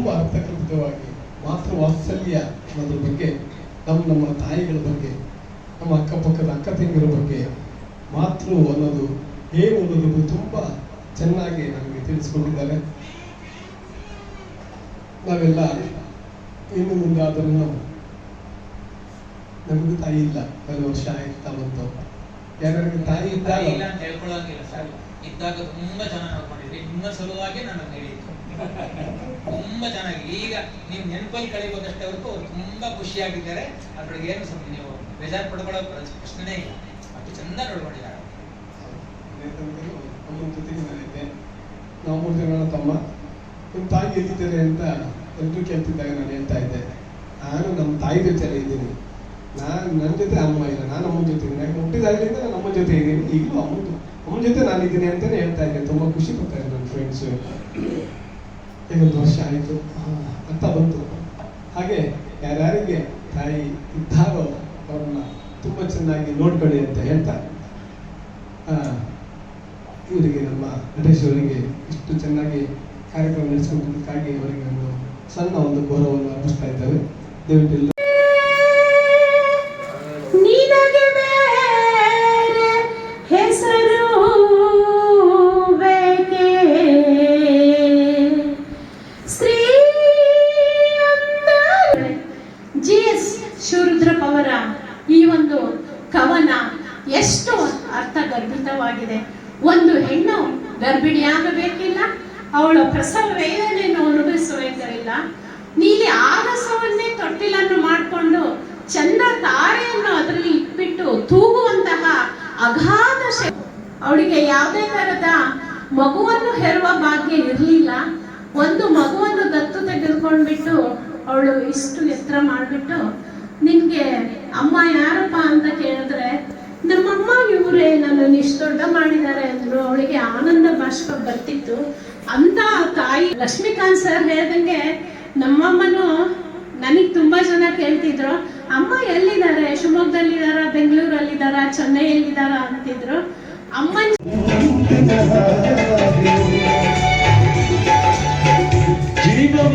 ತುಂಬ ಅರ್ಥಕೃತವಾಗಿ ಮಾತೃ ವಾತ್ಸಲ್ಯ ಅನ್ನೋದ್ರ ಬಗ್ಗೆ, ನಮ್ಮ ನಮ್ಮ ತಾಯಿಗಳ ಬಗ್ಗೆ, ನಮ್ಮ ಅಕ್ಕಪಕ್ಕದ ಅಕ್ಕ ತಂಗಿರ ಬಗ್ಗೆ ಮಾತೃ ಅನ್ನೋದು ಏನು ಅನ್ನೋದು ತುಂಬ ಚೆನ್ನಾಗಿ ನಮಗೆ ತಿಳಿಸ್ಕೊಂಡಿದ್ದಾರೆ. ನಾವೆಲ್ಲ ಇನ್ನು ಮುಂದಾದ್ರೂ ಆದರೂ ನಮಗೂ ತಾಯಿ ಇಲ್ಲ ಕೆಲವು ವರ್ಷ ಆಯ್ತಾ ಬಂತು ಯಾರ್ಯಾರಿಗೆ ತಾಯಿ ತಾಯಿ ಇಲ್ಲ ಇದ್ದಾಗ ಅಂತ ಹೇಳ್ಕೊಳ್ಳೋಂಗಿಲ್ಲ ಸರ್. ಇದ್ದಾಗ ತುಂಬಾ ಚೆನ್ನಾಗಿ ನೋಡ್ಕೊಂಡಿದ್ರಿ. ನಿಮ್ಮ ಸಲುವಾಗಿ ನಾನು ಹೇಳಿದ್ದು ತುಂಬಾ ಚೆನ್ನಾಗಿ. ಈಗ ನೀವು ನೆನಪಲ್ಲಿ ಕಳಿಬೇಕಷ್ಟೇ ಹೊರತು ಅವ್ರು ತುಂಬಾ ಖುಷಿಯಾಗಿದ್ದಾರೆ. ಅದ್ರೊಳಗೆ ಏನು ಸ್ವಲ್ಪ ನೀವು ಬೇಜಾರು ಪಡ್ಕೊಳ್ಳೋ ಪ್ರಶ್ನೆ ಇಲ್ಲ. ಅಷ್ಟು ಚಂದ ನೋಡ್ಕೊಂಡಿದ್ದಾರೆ. ಅಮ್ಮನ ಜೊತೆಗೆ ನಾನಿದ್ದೆ ನಾವು ಮೂರು ಜನ ತಮ್ಮ. ನಿಮ್ಮ ತಾಯಿ ಎಲ್ಲಿದ್ದಾರೆ ಅಂತ ಎಲ್ಲರೂ ಕೇಳ್ತಿದ್ದಾಗ ನಾನು ಹೇಳ್ತಾ ಇದ್ದೆ. ನಾನು ನಮ್ಮ ತಾಯಿ ಜೊತೆ ಇದ್ದೀನಿ. ನಾನು ನನ್ನ ಜೊತೆ ಅಮ್ಮ ಇಲ್ಲ, ನಾನು ಅಮ್ಮನ ಜೊತೆ ಇದ್ದೀನಿ. ಯಾಕೆ ಹುಟ್ಟಿದಾಗಲಿಂದ ನಾನು ಜೊತೆ ಇದ್ದೀನಿ. ಈಗಲೂ ಅಮ್ಮನ ಅಮ್ಮನ ಜೊತೆ ನಾನು ಇದ್ದೀನಿ ಅಂತಲೇ ಹೇಳ್ತಾ ಇದ್ದೆ. ತುಂಬ ಖುಷಿ ಪಡ್ತಾ ಇದ್ದೆ ನನ್ನ ಫ್ರೆಂಡ್ಸು ಒಂದು ವರ್ಷ ಆಯಿತು. ಅಂತ ಬಂತು. ಹಾಗೆ ಯಾರ್ಯಾರಿಗೆ ತಾಯಿ ಇದ್ದಾರೋ ಅವ್ರನ್ನ ತುಂಬ ಚೆನ್ನಾಗಿ ನೋಡ್ಕೊಳ್ಳಿ ಅಂತ ಹೇಳ್ತಾ ಇವರಿಗೆ ನಮ್ಮ ನಟೇಶ್ ಇಷ್ಟು ಚೆನ್ನಾಗಿ ಕಾರ್ಯಕ್ರಮ ನಡೆಸಿಕೊಂಡಿದ್ದಕ್ಕಾಗಿ ಅವರಿಗೆ ಒಂದು ಸಣ್ಣ ಒಂದು ಗೌರವವನ್ನು ಅರ್ಪಿಸ್ತಾ ಇದ್ದೇವೆ. ದಯವಿಟ್ಟು ಇಷ್ಟು ಎತ್ತರ ಮಾಡಿಬಿಟ್ಟು ನಿನ್ಗೆ ಅಮ್ಮ ಯಾರಪ್ಪ ಅಂತ ಕೇಳಿದ್ರೆ ನಮ್ಮಮ್ಮ ಇವರೇ ನನ್ನನ್ನು ಇಷ್ಟು ದೊಡ್ಡ ಮಾಡಿದ್ದಾರೆ ಅಂದ್ರು. ಅವಳಿಗೆ ಆನಂದ ಬಾಷ್ಪ ಬರ್ತಿತ್ತು. ಅಂತ ತಾಯಿ ಲಕ್ಷ್ಮೀಕಾಂತ್ ಸರ್ ಹೇಳ್ದಂಗೆ, ನಮ್ಮಮ್ಮನು ನನಗೆ ತುಂಬಾ ಜನ ಕೇಳ್ತಿದ್ರು. ಅಮ್ಮ ಎಲ್ಲಿದ್ದಾರೆ? ಶಿವಮೊಗ್ಗದಲ್ಲಿದ್ದಾರ? ಬೆಂಗಳೂರಲ್ಲಿದ್ದಾರ? ಚೆನ್ನೈಯಲ್ಲಿದ್ದಾರ? ಅಂತಿದ್ರು. ಅಮ್ಮನ ಜೀವವ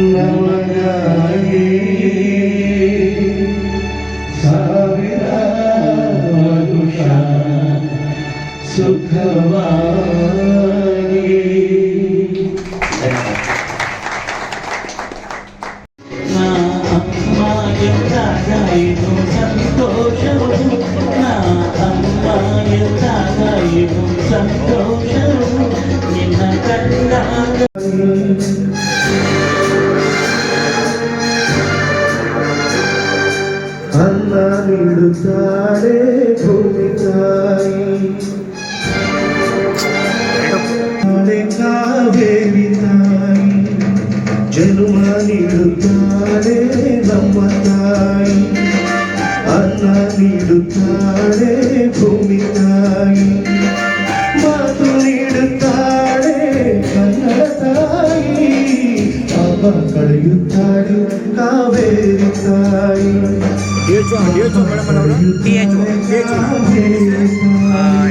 نوى داعي ಶೋಭ ಕಳೆಯುತ್ತಾಳು ಕಾವೇರಿ ತಾಯಿ.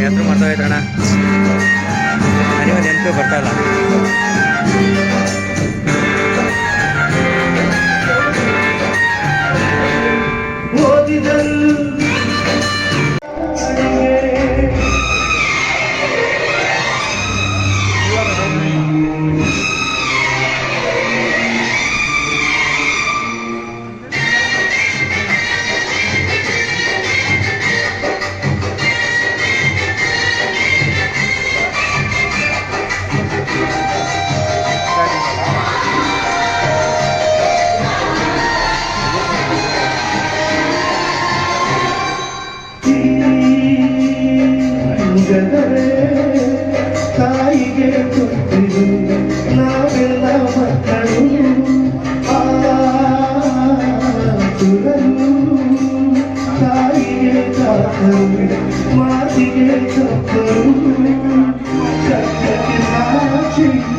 ಯಾತ್ರೆ ಮಾಡ್ತಾ ಇದ್ರಣ ನನಗೆ ನೆನಪೇ ಬರ್ತಾ ಇಲ್ಲ. ಓದಿದಲ್ಲ Why did you get so blue? Just like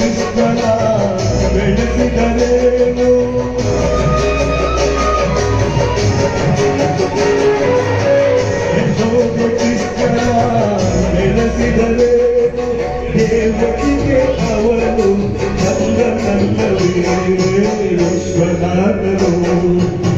Ishwaranaru